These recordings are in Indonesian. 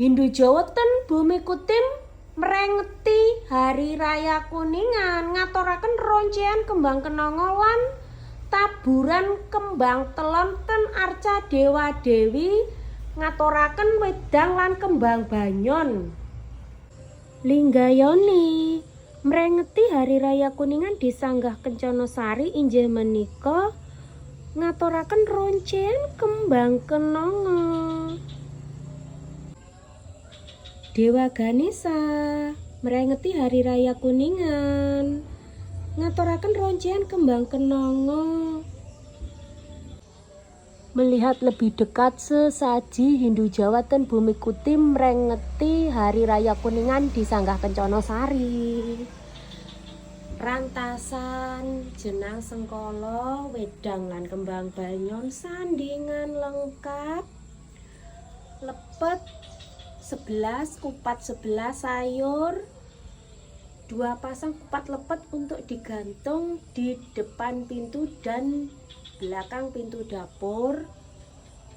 Hindu Jawa ten bumi kutim merengeti hari raya kuningan ngaturaken roncean kembang kenanga lan taburan kembang telon ten arca dewa dewi ngaturaken wedang lan kembang banyon. Linggayoni merengeti hari raya kuningan disanggah kencana sari injih menika ngaturaken roncean kembang kenanga Dewa Ganesa merengeti hari raya kuningan. Ngaturaken roncian kembang kenanga. Melihat lebih dekat sesaji Hindu Jawa ten bumi kutim merengeti hari raya kuningan di Sanggah Kencana Sari. Rantasan jenang sengkolo wedang lan kembang banyon sandingan lengkap. Lepet 11 kupat 11 sayur. Dua pasang kupat lepet untuk digantung di depan pintu dan belakang pintu dapur.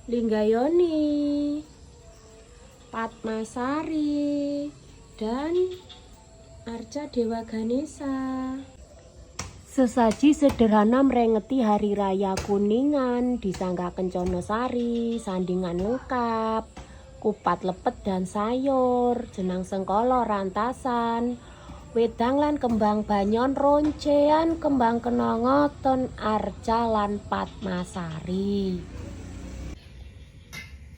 Linggayoni Patmasari dan Arca Dewa Ganesa. Sesaji sederhana merengeti hari raya kuningan disanggah kencana sari, sandingan lengkap, kupat lepet dan sayur, jenang sengkolo rantasan, wedang lan kembang banyon roncean kembang kenanga ton arca lan patmasari.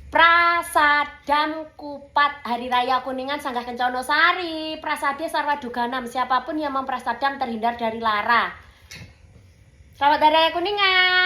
Prasadam Kupat Hari Raya Kuningan Sanggah Kencana Sari. Prasade Sarwa Duganam Siapa pun yang memprasadam terhindar dari lara. Selamat Hari Raya Kuningan